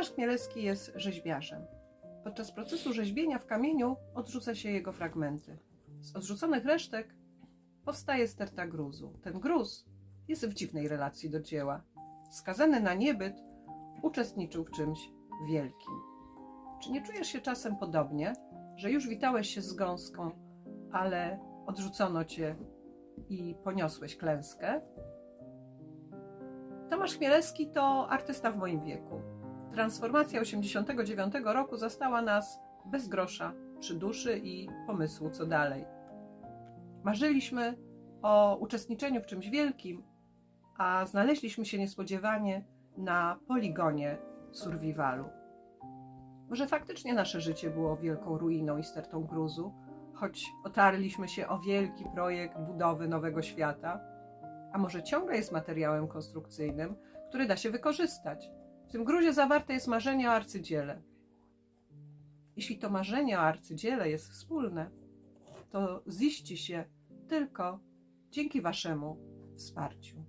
Tomasz Chmielewski jest rzeźbiarzem. Podczas procesu rzeźbienia w kamieniu odrzuca się jego fragmenty. Z odrzuconych resztek powstaje sterta gruzu. Ten gruz jest w dziwnej relacji do dzieła. Skazany na niebyt, uczestniczył w czymś wielkim. Czy nie czujesz się czasem podobnie, że już witałeś się z gąską, ale odrzucono cię i poniosłeś klęskę? Tomasz Chmielewski to artysta w moim wieku. Transformacja 89 roku zastała nas bez grosza przy duszy i pomysłu, co dalej. Marzyliśmy o uczestniczeniu w czymś wielkim, a znaleźliśmy się niespodziewanie na poligonie survivalu. Może faktycznie nasze życie było wielką ruiną i stertą gruzu, choć otarliśmy się o wielki projekt budowy nowego świata, a może ciągle jest materiałem konstrukcyjnym, który da się wykorzystać. W tym gruzie zawarte jest marzenie o arcydziele. Jeśli to marzenie o arcydziele jest wspólne, to ziści się tylko dzięki Waszemu wsparciu.